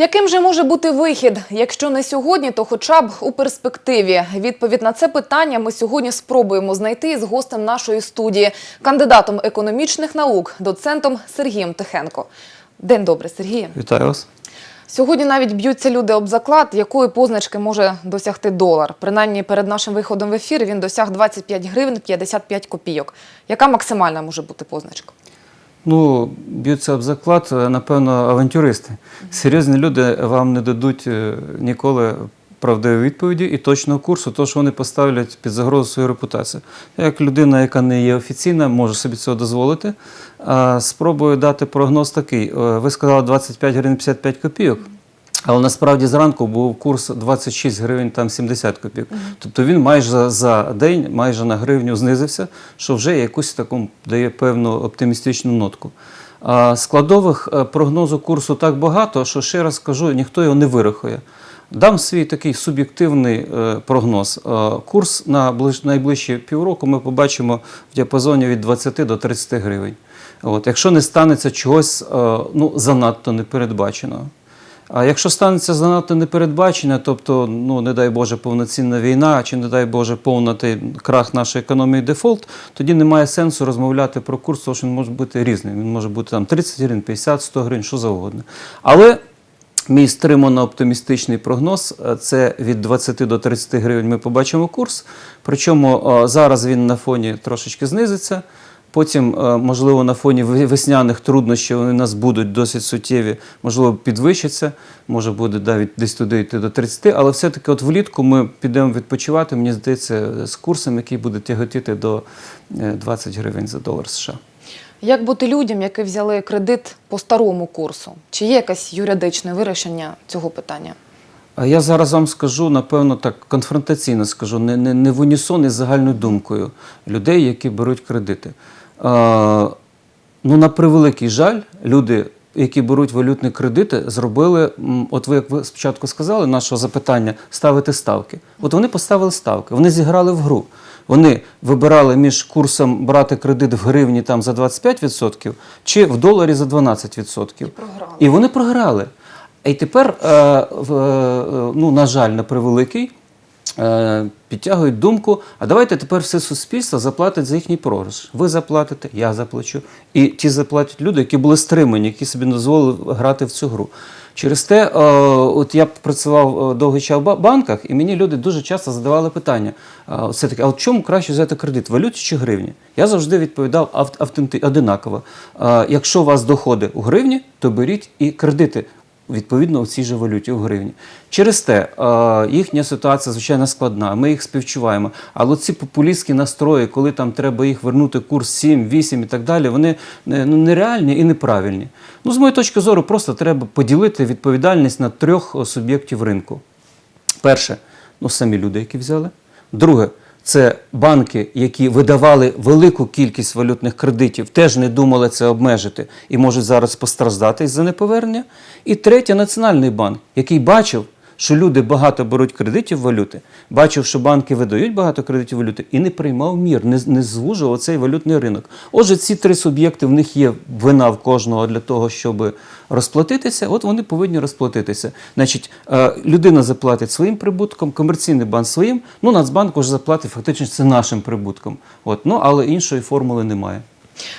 Яким же може бути вихід? Якщо не сьогодні, то хоча б у перспективі. Відповідь на це питання ми сьогодні спробуємо знайти із гостем нашої студії, кандидатом економічних наук, доцентом Сергієм Тихенко. День добрий, Сергію. Вітаю вас. Сьогодні навіть б'ються люди об заклад, якої позначки може досягти долар. Принаймні перед нашим виходом в ефір він досяг 25 гривень 55 копійок. Яка максимальна може бути позначка? Ну, б'ються об заклад, е, напевно, авантюристи. Серйозні люди вам не дадуть е, ніколи правдивої відповіді і точного курсу, то що вони поставлять під загрозу свою репутацію. Як людина, яка не є офіційна, може собі цього дозволити. Спробую дати прогноз такий. Е, Ви сказали 25 гривень 55 копійок. Але насправді зранку був курс 26 гривень там 70 копійок. Тобто він майже за, за день, майже на гривню знизився, що вже якусь таку дає певну оптимістичну нотку. А складових е, прогнозу курсу так багато, що ще раз кажу, ніхто його не вирахує. Дам свій такий суб'єктивний е, прогноз. Е, курс на найближчі півроку ми побачимо в діапазоні від 20 до 30 гривень. От, якщо не станеться чогось ну, занадто непередбаченого. А якщо станеться занадто непередбачення, тобто, ну не дай Боже, повноцінна війна, чи не дай Боже, повний крах нашої економії дефолт, тоді немає сенсу розмовляти про курс, тому що він може бути різним. Він може бути там 30 гривень, 50, 100 гривень, що завгодно. Але Мій стримано оптимістичний прогноз е, це від 20 до 30 гривень ми побачимо курс. Причому е, зараз він на фоні трошечки знизиться. Потім, е, можливо, на фоні весняних труднощів вони у нас будуть досить суттєві, можливо, підвищаться, може буде навіть десь туди йти до 30, але все-таки от влітку ми підемо відпочивати, мені здається, з курсом, який буде тяготіти до е, 20 гривень за долар США. Як бути людям, які взяли кредит по старому курсу? Чи є якесь юридичне вирішення цього питання? А я зараз вам скажу, напевно, так конфронтаційно скажу, не, не, не в унісон із загальною думкою людей, які беруть кредити. А, ну, на превеликий жаль, люди, які беруть валютні кредити, зробили, от ви, як ви спочатку сказали, нашого запитання, ставити ставки. От вони поставили ставки, вони зіграли в гру. Вони вибирали між курсом брати кредит в гривні там за 25% чи в доларі за 12%. І програли. І вони програли. І тепер, е, е, ну, на жаль, на превеликий, е, підтягують думку, а давайте тепер все суспільство заплатить за їхній програш. Ви заплатите, я заплачу. І ті заплатять люди, які були стримані, які собі дозволили грати в цю гру. Через те, от я працював довгий час в банках, і мені люди дуже часто задавали питання: е, все-таки, а от чому краще взяти кредит, валюті чи гривні? Я завжди відповідав одинаково. Якщо у вас доходи у гривні, то беріть і кредити відповідно у цій же валюті у гривні. Через те е, їхня ситуація звичайно складна. Ми їх співчуваємо. Але ці популістські настрої, коли там треба їх вернути курс 7, 8 і так далі, вони ну, нереальні і неправильні. Ну, з моєї точки зору, просто треба поділити відповідальність на трьох е, суб'єктів ринку. Перше, ну самі люди, які взяли. Друге, це банки, які видавали велику кількість валютних кредитів, теж не думали це обмежити і можуть зараз постраждати за неповернення. І третє, Національний банк, який бачив, що люди багато беруть кредитів валюти, бачив, що банки видають багато кредитів валюти і не приймав мір, не, не звужував цей валютний ринок. Отже, ці три суб'єкти в них є вина в кожного для того, щоб розплатитися. От вони повинні розплатитися. Значить, е, людина заплатить своїм прибутком, комерційний банк своїм. Ну, Нацбанк вже заплатить фактично це нашим прибутком. От, ну але іншої формули немає.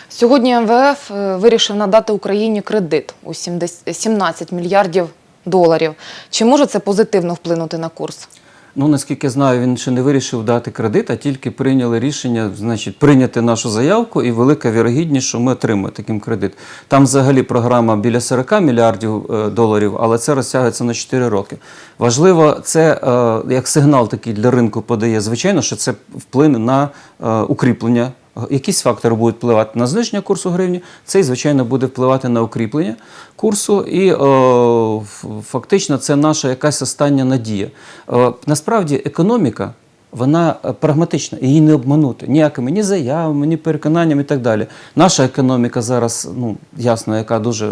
Сьогодні МВФ е, вирішив надати Україні кредит у 70 17 мільярдів доларів. Чи може це позитивно вплинути на курс? Ну, наскільки знаю, він ще не вирішив дати кредит, а тільки прийняли рішення, значить, прийняти нашу заявку, і велика вірогідність, що ми отримаємо таким кредит. Там взагалі програма біля 40 мільярдів е, доларів, але це розтягується на 4 роки. Важливо, це е, як сигнал такий для ринку подає. Звичайно, що це вплине на е, укріплення. Якісь фактори будуть впливати на зниження курсу гривні, цей, звичайно, буде впливати на укріплення курсу, і о, фактично це наша якась остання надія. Е, насправді економіка. Вона е, прагматична, її не обманути ніякими ні заявами, ні переконаннями і так далі. Наша економіка зараз, ну ясно, яка дуже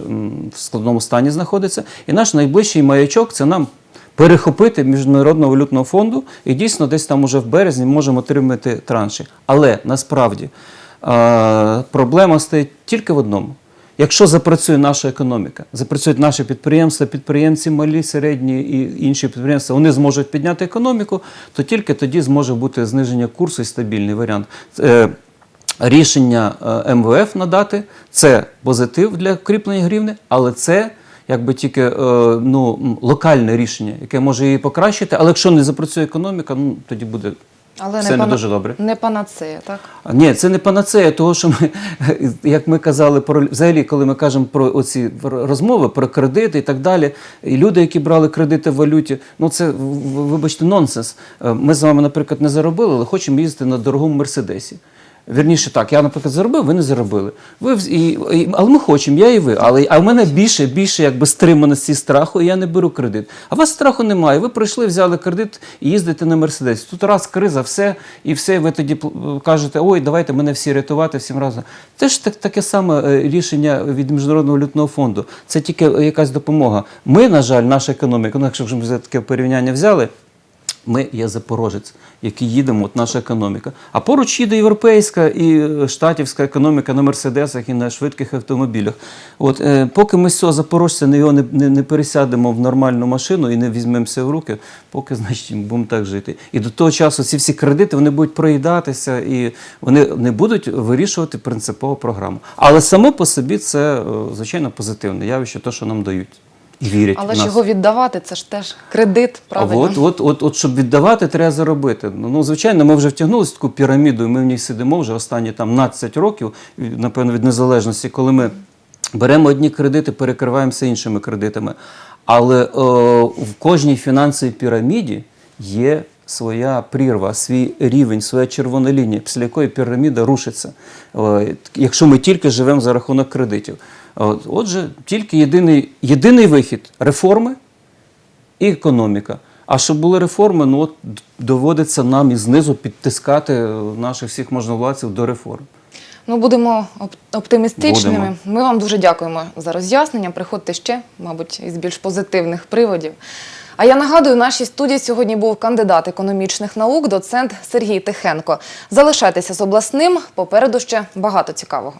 в складному стані знаходиться. І наш найближчий маячок це нам перехопити міжнародного валютного фонду і дійсно десь там уже в березні можемо отримати транші. Але насправді проблема стоїть тільки в одному. Якщо запрацює наша економіка, запрацюють наші підприємства, підприємці малі, середні і інші підприємства, вони зможуть підняти економіку, то тільки тоді зможе бути зниження курсу і стабільний варіант. Е, Рішення е, МВФ надати це позитив для кріплення гривни, але це якби тільки е, ну, локальне рішення, яке може її покращити. Але якщо не запрацює економіка, ну тоді буде Але все не пана- дуже добре. Не панацея, так? Ні, це не панацея, того, що ми, як ми казали про взагалі, коли ми кажемо про оці розмови про кредити і так далі, і люди, які брали кредити в валюті, ну це вибачте, нонсенс. Е, Ми з вами, наприклад, не заробили, але хочемо їздити на дорогому мерседесі. Вірніше так, я, наприклад, заробив, ви не заробили. Ви і, і, але ми хочемо, я і ви. Але а в мене більше, більше якби стриманості страху, і я не беру кредит. А вас страху немає. Ви прийшли, взяли кредит і їздите на мерседесі. Тут раз криза, все, і все. Ви тоді кажете, ой, давайте мене всі рятувати всім разом. Це ж так, таке саме е, рішення від міжнародного валютного фонду. Це тільки е, якась допомога. Ми, на жаль, наша економіка, ну якщо вже ми таке порівняння взяли. Ми є запорожець, який їдемо, от наша економіка. А поруч їде європейська і е, штатівська економіка на мерседесах і на швидких автомобілях. От е, поки ми з цього запорожця не його не, не, не пересядемо в нормальну машину і не візьмемося в руки, поки значить будемо так жити. І до того часу ці всі кредити вони будуть проїдатися і вони не будуть вирішувати принципову програму. Але само по собі це е, звичайно позитивне явище, то, що нам дають. І вірять Але в ж його віддавати, це ж теж кредит, правильно? От, от, от, от, щоб віддавати, треба заробити. Ну, ну, звичайно, ми вже втягнулися в таку піраміду, і ми в ній сидимо вже останні там 15 років, напевно, від незалежності, коли ми беремо одні кредити, перекриваємося іншими кредитами. Але о, в кожній фінансовій піраміді є своя прірва, свій рівень, своя червона лінія, після якої піраміда рушиться. Якщо ми тільки живемо за рахунок кредитів. От, Отже, тільки єдиний, єдиний вихід реформи і економіка. А щоб були реформи, ну от доводиться нам і знизу підтискати е, наших всіх можновладців до реформ. Ну, будемо оптимістичними. Будемо. Ми вам дуже дякуємо за роз'яснення. Приходьте ще, мабуть, із більш позитивних приводів. А я нагадую, в нашій студії сьогодні був кандидат економічних наук, доцент Сергій Тихенко. Залишайтеся з обласним. Попереду ще багато цікавого.